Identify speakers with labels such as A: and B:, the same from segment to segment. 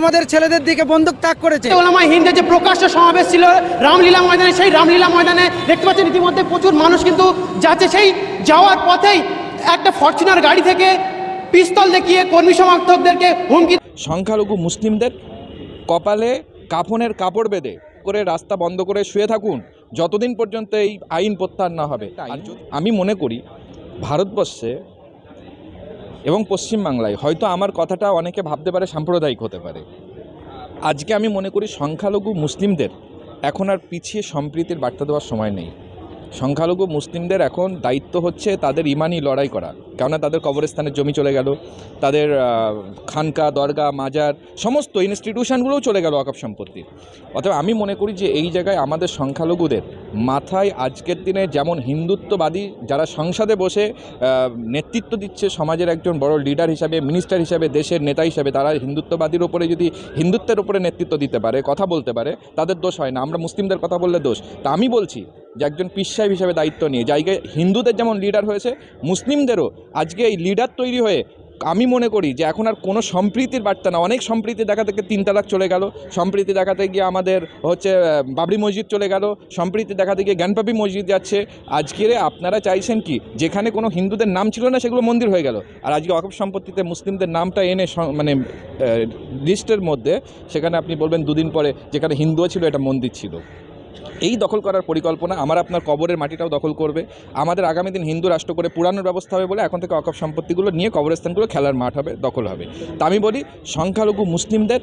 A: আমাদের ছেলেদের দিকে বন্দুক তাক করেছে।
B: ওলামা হিন্দের যে প্রকাশ্য সমাবেশ ছিল রামলীলা ময়দানে সেই রামলীলা ময়দানে দেখতে পাচ্ছেন ইতিমধ্যে প্রচুর মানুষ কিন্তু যাচ্ছে। সেই যাওয়ার পথেই একটা ফরচুনার গাড়ি থেকে পিস্তল দেখিয়ে কর্মী সমর্থকদেরকে হুমকি
C: সংখ্যালঘু মুসলিমদের কপালে কাফনের কাপড় বেঁধে করে রাস্তা বন্ধ করে শুয়ে থাকুন যতদিন পর্যন্ত এই আইন প্রত্যাহার না হবে। আমি মনে করি ভারতবর্ষে এবং পশ্চিমবাংলায়। হয়তো আমার কথাটা অনেকে ভাবতে পারে, সাম্প্রদায়িক হতে পারে। আজকে আমি মনে করি সংখ্যালঘু মুসলিমদের এখন আর পিছিয়ে সম্প্রীতির বার্তা দেওয়ার সময় নেই। সংখ্যালঘু মুসলিমদের এখন দায়িত্ব হচ্ছে তাদের ইমানি লড়াই করা। কেননা তাদের কবরস্থানের জমি চলে গেল, তাদের খানকা, দরগা, মাজার, সমস্ত ইনস্টিটিউশনগুলোও চলে গেল অকাপ সম্পত্তি অতএব আমি মনে করি যে এই জায়গায় আমাদের সংখ্যালঘুদের মাথায় আজকের দিনে যেমন হিন্দুত্ববাদী যারা সংসদে বসে নেতৃত্ব দিচ্ছে সমাজের একজন বড় লিডার হিসাবে মিনিস্টার হিসাবে, দেশের নেতা হিসাবে, তারা হিন্দুত্ববাদীর ওপরে যদি হিন্দুত্বের ওপরে নেতৃত্ব দিতে পারে, কথা বলতে পারে, তাদের দোষ হয় না। আমরা মুসলিমদের কথা বললে দোষ। তা আমি বলছি যে একজন পীর সাহেব হিসেবে দায়িত্ব নিয়ে, জায়গায় হিন্দুদের যেমন লিডার হয়েছে, মুসলিমদেরও আজকে এই লিডার তৈরি হয়ে আমি মনে করি যে এখন আর কোনো সম্প্রীতির বার্তা না। অনেক সম্প্রীতি দেখা থেকে তিন তালাক চলে গেল, সম্প্রীতি দেখাতে গিয়ে আমাদের হচ্ছে বাবরি মসজিদ চলে গেল, সম্প্রীতি দেখাতে গিয়ে জ্ঞানপাপি মসজিদ যাচ্ছে। আজকের আপনারা চাইছেন কি? যেখানে কোনো হিন্দুদের নাম ছিল না সেগুলো মন্দির হয়ে গেল। আর আজকে অকপ সম্পত্তিতে মুসলিমদের নামটা এনে মানে লিস্টের মধ্যে, সেখানে আপনি বলবেন দুদিন পরে যেখানে হিন্দুও ছিল, এটা মন্দির ছিল। এই দখল করার পরিকল্পনা আমার আপনার কবরের মাটিটাও দখল করবে। আমাদের আগামী দিন হিন্দু রাষ্ট্র করে পুরানোর ব্যবস্থা হবে বলে এখন থেকে অকপ সম্পত্তিগুলো নিয়ে কবরস্থানগুলো খেলার মাঠ হবে, দখল হবে। তা আমি বলি, সংখ্যালঘু মুসলিমদের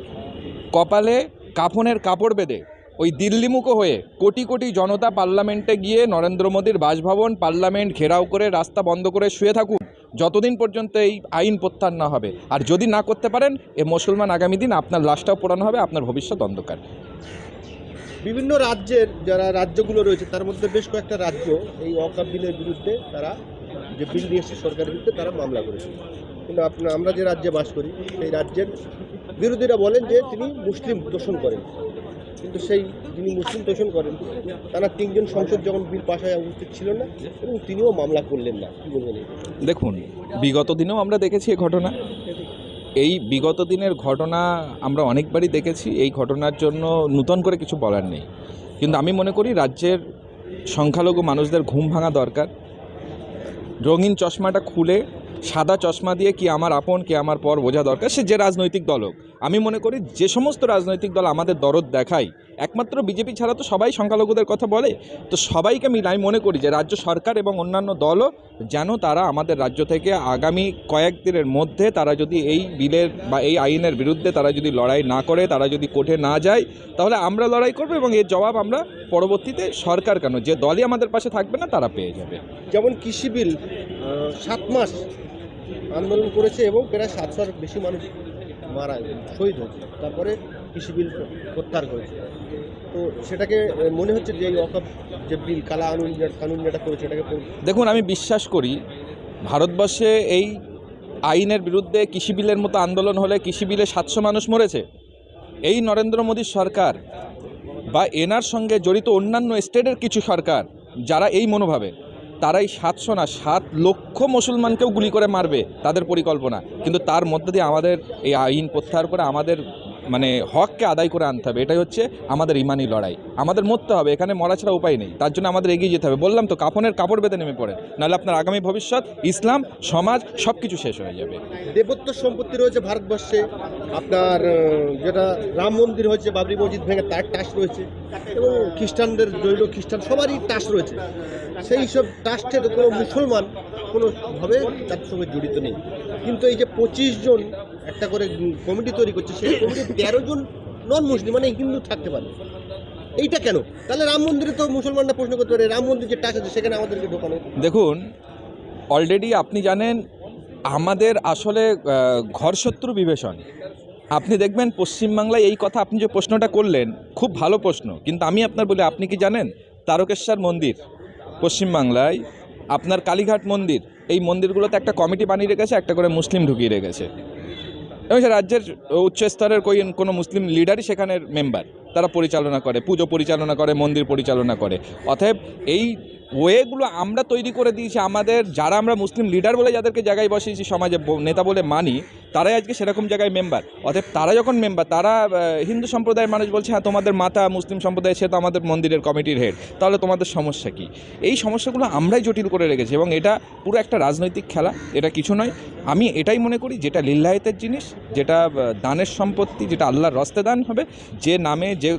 C: কপালে কাফনের কাপড় বেঁধে ওই দিল্লিমুখো হয়ে কোটি কোটি জনতা পার্লামেন্টে গিয়ে নরেন্দ্র মোদীর বাসভবন, পার্লামেন্ট ঘেরাও করে, রাস্তা বন্ধ করে শুয়ে থাকুন। যতদিন পর্যন্ত এই আইন প্রত্যাহার না হবে। আর যদি না করতে পারেন, এ মুসলমান আগামী দিন আপনার লাশটাও পোড়ানো হবে, আপনার ভবিষ্যৎ অন্ধকার।
D: বিভিন্ন রাজ্যের যারা রাজ্যগুলো রয়েছে, তার মধ্যে বেশ কয়েকটা রাজ্য এই ওয়াকাফ বিলের বিরুদ্ধে তারা যে বিল নিয়ে এসেছে সরকারের বিরুদ্ধে তারা মামলা করেছে। কিন্তু আপনার আমরা যে রাজ্যে বাস করি, সেই রাজ্যের বিরোধীরা বলেন যে তিনি মুসলিম তোষণ করেন। কিন্তু সেই যিনি মুসলিম তোষণ করেন, তারা তিনজন সংসদ যখন বিল পাশ হয় উপস্থিত ছিলেন না, এবং তিনিও মামলা করলেন না। কী বলবেন?
C: দেখুন, বিগত দিনেও আমরা দেখেছি এ ঘটনা। এই বিগত দিনের ঘটনা আমরা অনেকবারই দেখেছি, এই ঘটনার জন্য নূতন করে কিছু বলার নেই। কিন্তু আমি মনে করি রাজ্যের সংখ্যালঘু মানুষদের ঘুম ভাঙা দরকার। রঙিন চশমাটা খুলে সাদা চশমা দিয়ে কি আমার আপন, কি আমার পর বোঝা দরকার, সে যে রাজনৈতিক দলক আমি মনে করি যে সমস্ত রাজনৈতিক দল আমাদের দরদ দেখায়, একমাত্র বিজেপি ছাড়া তো সবাই সংখ্যালঘুদের কথা বলে। তো সবাইকে মিলে আমি মনে করি যে রাজ্য সরকার এবং অন্যান্য দলও যেন তারা আমাদের রাজ্য থেকে আগামী কয়েকদিনের মধ্যে তারা যদি এই বিলের বা এই আইনের বিরুদ্ধে তারা যদি লড়াই না করে, তারা যদি কোর্টে না যায়, তাহলে আমরা লড়াই করব এবং এর জবাব আমরা পরবর্তীতে সরকার কেন? যে দলই আমাদের পাশে থাকবে না, তারা পেয়ে যাবে।
D: যেমন কৃষি বিল সাত মাস আন্দোলন করেছে এবং প্রায় সাতশোর বেশি মানুষ মারা, শহীদ হয়েছে। তারপরে কৃষি বিল প্রত্যাহার করেছে। তো সেটাকে মনে হচ্ছে যে এই অকাপ যে বিল, কালা আনুন কানুন যেটা করেছে, এটাকে
C: দেখুন, আমি বিশ্বাস করি, ভারতবর্ষে এই আইনের বিরুদ্ধে কৃষি বিলের মতো আন্দোলন হলে কৃষি বিলে সাতশো মানুষ মরেছে। এই নরেন্দ্র মোদীর সরকার বা এনার সঙ্গে জড়িত অন্যান্য স্টেটের কিছু সরকার, যারা এই মনোভাবে তারাই সাতশো না, সাত লক্ষ মুসলমানকেও গুলি করে মারবে, তাদের পরিকল্পনা। কিন্তু তার মধ্যে দিয়ে আমাদের এই আইন প্রত্যাহার করে আমাদের মানে হককে আদায় করে আনতে হবে, এটাই হচ্ছে আমাদের ইমানি লড়াই। আমাদের মরতে হবে, এখানে মরা ছাড়া উপায় নেই। তার জন্য আমাদের এগিয়ে যেতে হবে। বললাম তো, কাফনের কাপড় বেঁধে নেমে পড়ে নাহলে আপনার আগামী ভবিষ্যৎ, ইসলাম, সমাজ সব কিছু শেষ হয়ে যাবে।
D: দেবত্ব সম্পত্তি রয়েছে ভারতবর্ষে, আপনার যেটা রাম মন্দির হয়েছে, বাবরি মসজিদ ভেঙে তার টাস রয়েছে, এবং খ্রিস্টানদের জৈন খ্রিস্টান সবারই টাস রয়েছে। সেই সব টাস্টের কোনো মুসলমান কোনোভাবে তার সঙ্গে জড়িত নেই। কিন্তু এই যে পঁচিশ জন একটা করে কমিটি তৈরি করছে, সেই কমিটি তেরো জন নন মুসলিম মানে হিন্দু থাকতে পারে। এইটা কেন? তাহলে রাম মন্দিরে তো মুসলমানরা প্রশ্ন করতে পারে, রাম মন্দির যে টাস আছে, সেখানে আমাদেরকে ঢোকানো
C: দেখুন অলরেডি আপনি জানেন, আমাদের আসলে ঘরশত্রু বিভীষণ। আপনি দেখবেন, পশ্চিমবাংলায় এই কথা আপনি যে প্রশ্নটা করলেন, খুব ভালো প্রশ্ন। কিন্তু আমি আপনার বলি, আপনি কি জানেন, তারকেশ্বর মন্দির, পশ্চিমবাংলায় আপনার কালীঘাট মন্দির, এই মন্দিরগুলোতে একটা কমিটি বানিয়ে রেখেছে, একটা করে মুসলিম ঢুকিয়ে রেখেছে। এবং সে রাজ্যের উচ্চস্তরের কই কোনো মুসলিম লিডারই সেখানের মেম্বার তারা পরিচালনা করে, পুজো পরিচালনা করে, মন্দির পরিচালনা করে। অতএব এই ওয়েগুলো আমরা তৈরি করে দিয়েছি। আমাদের, যারা আমরা মুসলিম লিডার বলে যাদেরকে জায়গায় বসিয়েছি সমাজে, নেতা বলে মানি তারাই আজকে সেরকম জায়গায় মেম্বার অতএব তারা যখন মেম্বার তারা হিন্দু সম্প্রদায়ের মানুষ বলছে হ্যাঁ তোমাদের মাতা মুসলিম সম্প্রদায়, সে তো আমাদের মন্দিরের কমিটির হেড তাহলে তোমাদের সমস্যা কি? এই সমস্যাগুলো আমরাই জটিল করে রেখেছি এবং এটা পুরো একটা রাজনৈতিক খেলা, এটা কিছু নয়। আমি এটাই মনে করি, যেটা লিল্লায়তের জিনিস, যেটা দানের সম্পত্তি, যেটা আল্লাহর রস্তে দান হবে, যে নামে যে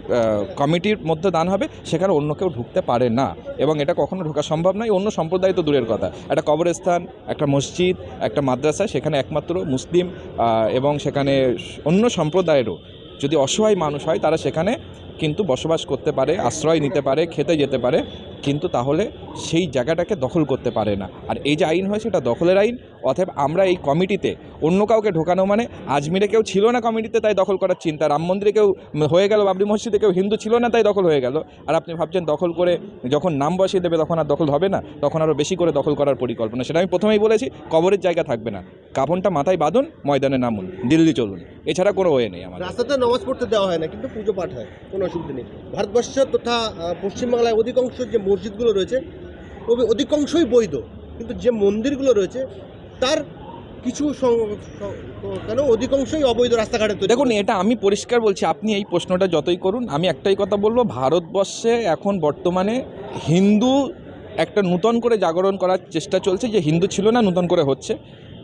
C: কমিটির মধ্যে দান হবে, সেখানে অন্য কেউ ঢুকতে পারে না। এবং এটা কখনো ঢোকা সম্ভব নয়, অন্য সম্প্রদায় তো দূরের কথা। একটা কবরস্থান, একটা মসজিদ, একটা মাদ্রাসা, সেখানে একমাত্র মুসলিম এবং সেখানে অন্য সম্প্রদায়েরও যদি অসহায় মানুষ হয় তারা সেখানে কিন্তু বসবাস করতে পারে, আশ্রয় নিতে পারে, খেতে যেতে পারে, কিন্তু তাহলে সেই জায়গাটাকে দখল করতে পারে না। আর এই যে আইন হয় সেটা দখলের আইন, অতএব আমরা এই কমিটিতে অন্য কাউকে ঢোকানো মানে আজমিরে কেউ ছিল না কমিটিতে তাই দখল করার চিন্তা, রাম মন্দিরে কেউ হয়ে গেল, বাবরি মসজিদে কেউ হিন্দু ছিল না তাই দখল হয়ে গেল। আর আপনি ভাবছেন দখল করে যখন নাম বসিয়ে দেবে তখন আর দখল হবে না? তখন আরও বেশি করে দখল করার পরিকল্পনা। সেটা আমি প্রথমেই বলেছি, কবরের জায়গা থাকবে না। কাপনটা মাথায় বাঁধুন, ময়দানে নামুন, দিল্লি চলুন। এছাড়া কোনো ওয়ে নেই আমার
D: রাস্তাতে নামাজ পড়তে দেওয়া হয় না, কিন্তু পুজো পাঠ হয়, কোনো অসুবিধা নেই। ভারতবর্ষ তথা পশ্চিমবাংলায় অধিকাংশ যে মসজিদগুলো রয়েছে ওই অধিকাংশই বৈধ। কিন্তু যে মন্দিরগুলো রয়েছে তার কিছু কেন অধিকাংশই অবৈধ রাস্তাঘাটে তৈরি
C: দেখুন এটা আমি পরিষ্কার বলছি আপনি এই প্রশ্নটা যতই করুন আমি একটাই কথা বলব ভারতবর্ষে এখন বর্তমানে হিন্দু একটা নূতন করে জাগরণ করার চেষ্টা চলছে যে হিন্দু ছিল না নূতন করে হচ্ছে।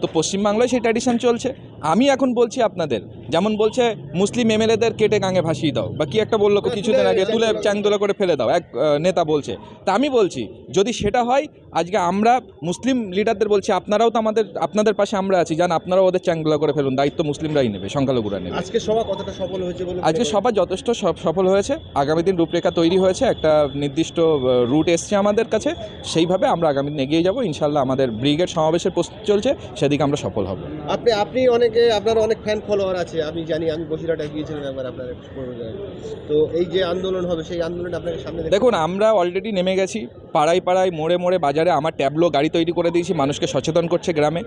C: তো পশ্চিমবাংলায় সেই ট্র্যাডিশন চলছে। আমি এখন বলছি আপনাদের যেমন বলছে মুসলিম এমএলএদের কেটে গাঙে ভাসিয়ে দাও বা কি একটা বলল
D: হ্যাঁ,
C: কিছুদিন
D: তুলে-
C: আগে তুলে চ্যাংদোলা করে ফেলে দাও এক নেতা বলছে। তা আমি বলছি যদি সেটা হয় আজকে আমরা মুসলিম লিডারদের বলছি আপনারাও তো আমাদের আপনাদের পাশে আমরা আছি যান আপনারাও ওদের চ্যাংদোলা করে ফেলুন দায়িত্ব মুসলিমরাই নেবে সংখ্যালঘুরা নেবে।
D: আজকে সভা কতটা সফল হয়েছে বলে
C: আজকে সভা যথেষ্ট সফ- সফল হয়েছে আগামী দিন রূপরেখা তৈরি হয়েছে একটা নির্দিষ্ট রুট এসছে আমাদের কাছে সেইভাবে আমরা আগামী দিন এগিয়ে যাব ইনশাল্লাহ আমাদের ব্রিগেড সমাবেশের প্রস্তুতি চলছে সেদিকে আমরা সফল হব।
D: আপনি আপনি অনেকে আপনার অনেক ফ্যান ফলোয়ার আছে আমি জানি আমি বসিরহাটে গিয়েছিলাম একবার আপনার তো এই যে আন্দোলন হবে সেই আন্দোলনটা আপনাকে সামনে
C: দেখুন আমরা অলরেডি নেমে গেছি পাড়ায় পাড়ায় মোড়ে মোড়ে বাজারে আমার ট্যাবলো গাড়ি তৈরি করে দিয়েছি মানুষকে সচেতন করছে গ্রামে।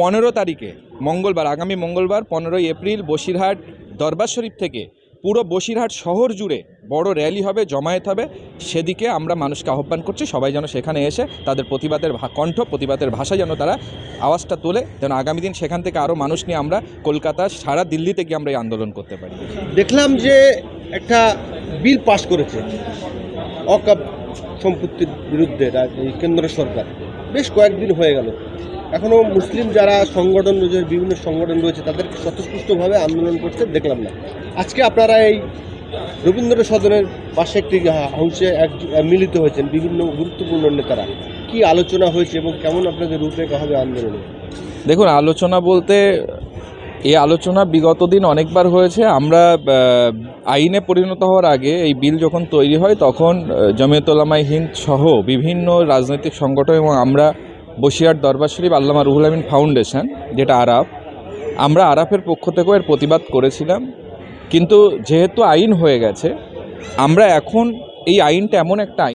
C: পনেরো তারিখে মঙ্গলবার আগামী মঙ্গলবার পনেরোই এপ্রিল বসিরহাট দরবার শরীফ থেকে পুরো বসিরহাট শহর জুড়ে বড় র্যালি হবে, জমায়েত হবে, সেদিকে আমরা মানুষকে আহ্বান করছি, সবাই যেন সেখানে এসে তাদের প্রতিবাদের কণ্ঠ, প্রতিবাদের ভাষা যেন তারা আওয়াজটা তোলে, যেন আগামী দিন সেখান থেকে আরও মানুষ নিয়ে আমরা কলকাতা সারা দিল্লিতে গিয়ে আমরা এই আন্দোলন করতে পারি।
D: দেখলাম যে একটা বিল পাশ করেছে, অকাপ সম্পত্তির বিরুদ্ধে কেন্দ্র সরকার। বেশ কয়েকদিন হয়ে গেল। এখনও মুসলিম যারা সংগঠন রয়েছে, বিভিন্ন সংগঠন রয়েছে, তাদেরকে স্বতঃস্ফূর্তভাবে আন্দোলন করতে দেখলাম না। আজকে আপনারা এই রবীন্দ্র সদনের পাশে একটি হাউসে এক মিলিত হয়েছেন বিভিন্ন গুরুত্বপূর্ণ নেতারা। কি আলোচনা হয়েছে এবং কেমন আপনাদের রূপরেখা হবে আন্দোলনে?
C: দেখুন আলোচনা বলতে এই আলোচনা বিগত দিন অনেকবার হয়েছে। আমরা আইনে পরিণত হওয়ার আগে এই বিল যখন তৈরি হয় তখন আহ, জমিয়তুল্লামাই হিন্দ সহ বিভিন্ন রাজনৈতিক সংগঠন এবং আমরা বসিরহাট দরবার শরীফ আল্লামা রুহুল আমিন ফাউন্ডেশন যেটা আরাফ আমরা আরাফের পক্ষ থেকেও এর প্রতিবাদ করেছিলাম। কিন্তু যেহেতু আইন হয়ে গেছে আমরা এখন এই আইনটা এমন একটা আইন